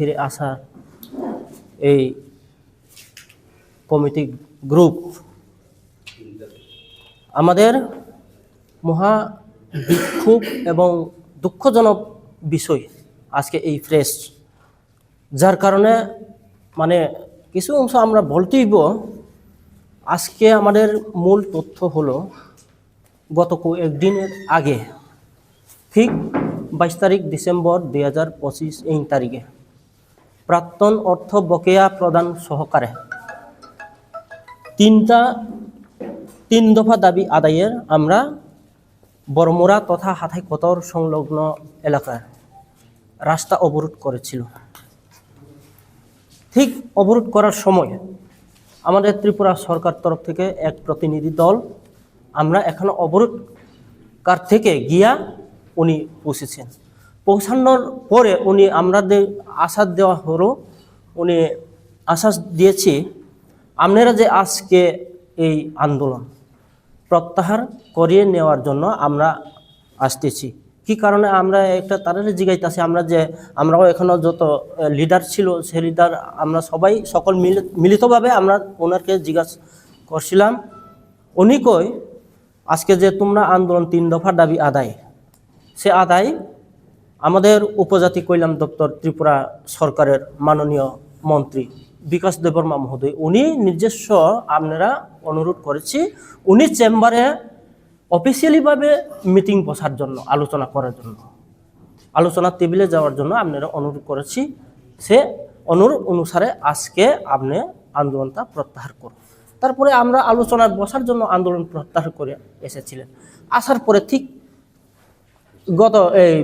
ফিরে আসার এই কমিটি গ্রুপ। আমাদের মহা বিক্ষোভ এবং দুঃখজনক বিষয় আজকে এই ফ্রেশ, যার কারণে মানে কিছু অংশ আমরা বলতেইব। আজকে আমাদের মূল তথ্য হলো গত কয়েকদিনের আগে, ঠিক বাইশ তারিখ ডিসেম্বর দুই হাজার পঁচিশ এই তারিখে। প্রাক্তন অর্থ বকেয়া প্রদান সহকারে। তিনটা, তিন দফা দাবি আদায়ের আমরা বরমোড়া তথা হাথাই কতর সংলগ্ন এলাকায় রাস্তা অবরোধ করেছিল। ঠিক অবরোধ করার সময় আমাদের ত্রিপুরা সরকার তরফ থেকে এক প্রতিনিধি দল আমরা এখনও অবরোধ কার থেকে গিয়া উনি পৌঁছেছেন। পৌঁছানোর পরে উনি আমাদের আশ্বাস দেওয়া হলো, উনি আশ্বাস দিয়েছি, আপনারা যে আজকে এই আন্দোলন প্রত্যাহার করিয়ে নেওয়ার জন্য আমরা আসতেছি, কি কারণে আমরা একটা তাদের জিগাইতেছি আমরা যে, আমরাও এখনও যত লিডার ছিল, সে লিডার আমরা সবাই সকল মিলিত মিলিতভাবে আমরা ওনাকে জিজ্ঞাসা করছিলাম, উনি কই আজকে যে তোমরা আন্দোলন তিন দফা দাবি আদায়, সে আদায় আমাদের উপজাতি কল্যাণ দপ্তর ত্রিপুরা সরকারের মাননীয় মন্ত্রী বিকাশ দেববর্মা মহোদয়, উনি নিজস্ব আপনারা অনুরোধ করেছি, উনি চেম্বারে অফিসিয়ালিভাবে মিটিং বসার জন্য, আলোচনা করার জন্য। আলোচনা টেবিলে যাওয়ার জন্য আপনারা অনুরোধ করেছি, সে অনুরোধ অনুসারে আজকে আপনি আন্দোলনটা প্রত্যাহার করুন। তারপরে আমরা আলোচনায় বসার জন্য আন্দোলন প্রত্যাহার করে এসেছিলেন। আসার পরে ঠিক গত এই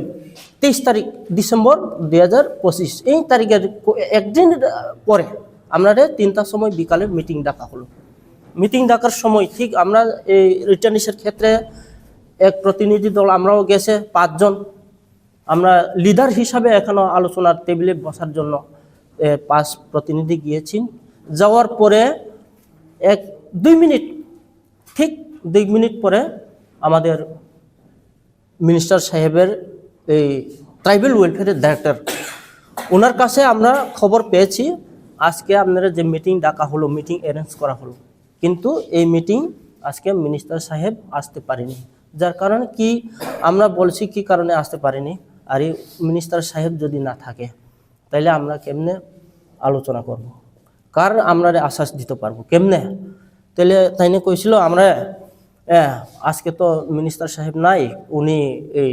তেইশ তারিখ ডিসেম্বর দুই হাজার পঁচিশ। এই তারিখের একদিন পরে আমাদের তিনটার সময় বিকালে মিটিং ডাকা হলো। মিটিং ডাকার সময় ঠিক আমরা এই রিটার্নিসের ক্ষেত্রে এক প্রতিনিধি দল আমরাও গেছে, পাঁচজন। আমরা লিডার হিসাবে এখনও আলোচনার টেবিলে বসার জন্য পাঁচ প্রতিনিধি গিয়েছি। যাওয়ার পরে এক, দুই মিনিট, ঠিক দুই মিনিট পরে আমাদের মিনিস্টার সাহেবের এই ট্রাইবেল ওয়েলফেয়ারের ডাইরেক্টর ওনার কাছে আমরা খবর পেয়েছি, আজকে আপনারা যে মিটিং ডাকা হলো মিটিং অ্যারেঞ্জ করা হলো। কিন্তু এই মিটিং আজকে মিনিস্টার সাহেব আসতে পারেনি। যার কারণে কি আমরা বলছি, কি কারণে আসতে পারেনি? আর এই মিনিস্টার সাহেব যদি না থাকে, তাহলে আমরা কেমনে আলোচনা করব? কার আমরা আশ্বাস দিতে পারব? কেমনে? তাহলে তাইনে কইছিল আমরা আজকে তো মিনিস্টার সাহেব নাই, উনি এই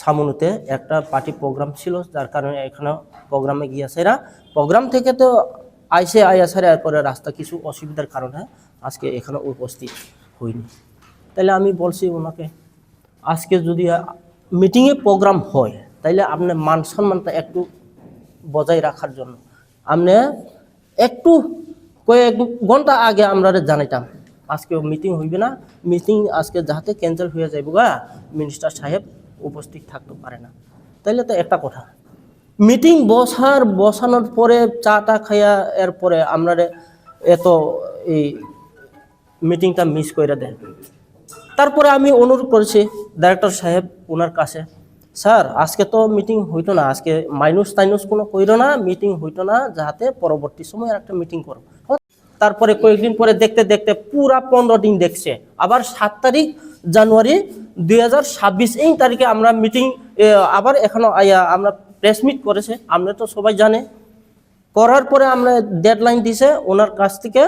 সামনুতে একটা পার্টি প্রোগ্রাম ছিল, যার কারণে এখানে প্রোগ্রামে গিয়েছে এরা। প্রোগ্রাম থেকে তো আইসে আইয়াসারে এরপরে রাস্তা কিছু অসুবিধার কারণে আজকে এখানে উপস্থিত হইনি। তাহলে আমি বলছি ওনাকে, আজকে যদি মিটিংয়ে প্রোগ্রাম হয়, তাইলে আপনার মান সম্মানটা একটু বজায় রাখার জন্য। আপনি একটু কয়েক ঘণ্টা আগে আমরা জানাইতাম আজকে মিটিং হইবে না। মিটিং আজকে যাতে ক্যান্সেল হয়ে যাইব গা, মিনিস্টার সাহেব উপস্থিত থাকতে পারে না। তাইলে তো একটা কথা মিটিং বসার, বসানোর পরে চাটা খাইয়া এরপরে আমরা এত এই মিটিংটা মিস করে দেন। তারপরে আমি অনুরোধ করেছি ডাইরেক্টর সাহেব ওনার কাছে, স্যার, আজকে তো মিটিং হইতো না, আজকে মাইনুস টাইনুস কোনো কইরো না মিটিং হইতো না যাতে পরবর্তী সময় একটা মিটিং করো। তারপরে কয়েকদিন পরে দেখতে দেখতে পুরা পনেরো দিন দেখছে। আবার সাত তারিখ জানুয়ারি দুই হাজার ছাব্বিশ, এই তারিখে আমরা মিটিং আবার এখনও আমরা প্রেস মিট করেছে। আমরা তো সবাই জানে। করার পরে আমরা ডেডলাইন দিছে ওনার কাছ থেকে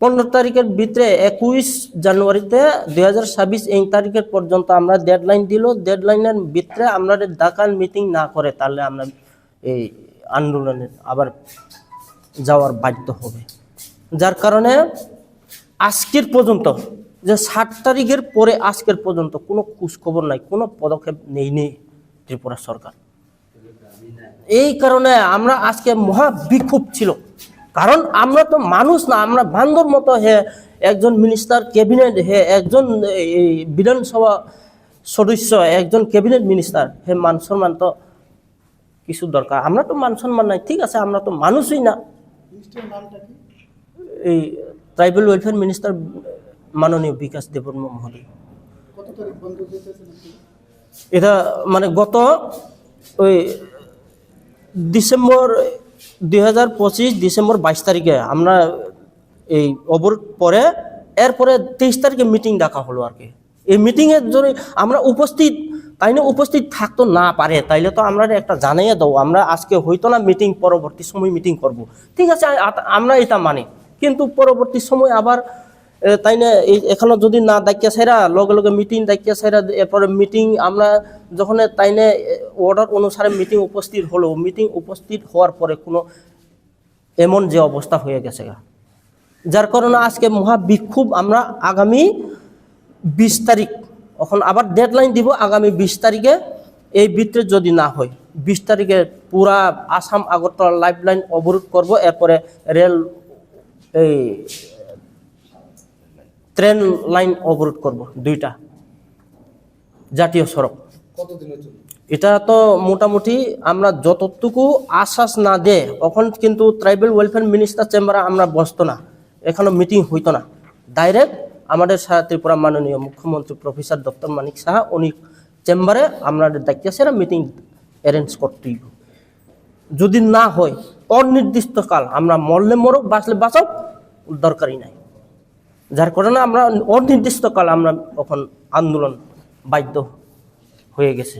পনেরো তারিখের ভিতরে একুশ জানুয়ারিতে দুই হাজার ছাব্বিশ, এই তারিখের পর্যন্ত আমরা ডেডলাইন দিল। ডেডলাইনের ভিতরে আমরা ডাকান মিটিং না করে তাহলে আমরা এই আন্দোলনে আবার যাওয়ার বাধ্য হবে। যার কারণে আজকের পর্যন্ত, যে ষাট তারিখের পরে আজকের পর্যন্ত কোনো খোঁজখবর নাই, কোনো পদক্ষেপ নেইনি ত্রিপুরা সরকার। এই কারণে আমরা আজকে মহা বিক্ষোভ ছিল। কারণ আমরা তো মানুষ না, আমরা বান্ধব মতো হে একজন মিনিস্টার ক্যাবিনেট হে একজন বিধানসভা সদস্য, একজন ক্যাবিনেট মিনিস্টার হে মান সম্মান তো কিছু দরকার। আমরা তো মান সম্মান নাই, ঠিক আছে, আমরা তো মানুষই না। এই ট্রাইবেল ওয়েলফেয়ার মিনিস্টার মাননীয় বিকাশ দেববর্মা মহোদয়। এটা মানে গত ওই ডিসেম্বর দুই হাজার পঁচিশ ডিসেম্বর বাইশ তারিখে আমরা এই অবরোধ পরে এরপরে তেইশ তারিখে মিটিং ডাকা হলো আর কি। এই মিটিংয়ের জন্য আমরা উপস্থিত তাই না উপস্থিত থাকতো না পারে তাইলে তো আমরা একটা জানাইয়ে দাও আমরা আজকে হয়তো না মিটিং পরবর্তী সময় মিটিং করব। ঠিক আছে আমরা এটা মানি। কিন্তু পরবর্তী সময় আবার তাই না এখানে যদি না দায়িত্ব সেরা লগে লগে মিটিং দায়িত্ব সেরা এরপরে মিটিং আমরা যখন তাই না অর্ডার অনুসারে মিটিং উপস্থিত হলো মিটিং উপস্থিত হওয়ার পরে কোনো এমন যে অবস্থা হয়ে গেছে। যার কারণে আজকে মহা বিক্ষোভ আমরা আগামী বিশ তারিখ, এখন আবার ডেডলাইন দিব, আগামী বিশ তারিখে এই ভিতরে যদি না হয় বিশ তারিখে পুরা আসাম আগরতলা লাইফ লাইন অবরোধ করব, এরপরে রেল এই ট্রেন লাইন অবরোধ করব দুইটা জাতীয় সড়ক। এটা তো মোটামুটি আমরা যতটুকু আশ্বাস না দে তখন কিন্তু ট্রাইবেল ওয়েলফেয়ার মিনিস্টার চেম্বারে আমরা বসতো না। এখানে মিটিং হইতো না। ডাইরেক্ট আমাদের সারা ত্রিপুরা মাননীয় মুখ্যমন্ত্রী প্রফেসর ডক্টর মানিক সাহা উনি চেম্বারে আমাদের দায়িত্ব সেরা মিটিং অ্যারেঞ্জ করতেই হবে। যদি না হয় অনির্দিষ্টকাল আমরা মরলে মরুক, বাঁচলে বাঁচক, দরকারই নাই। যার কারণে আমরা অনির্দিষ্টকাল আমরা এখন আন্দোলন বাধ্য হয়ে গেছে।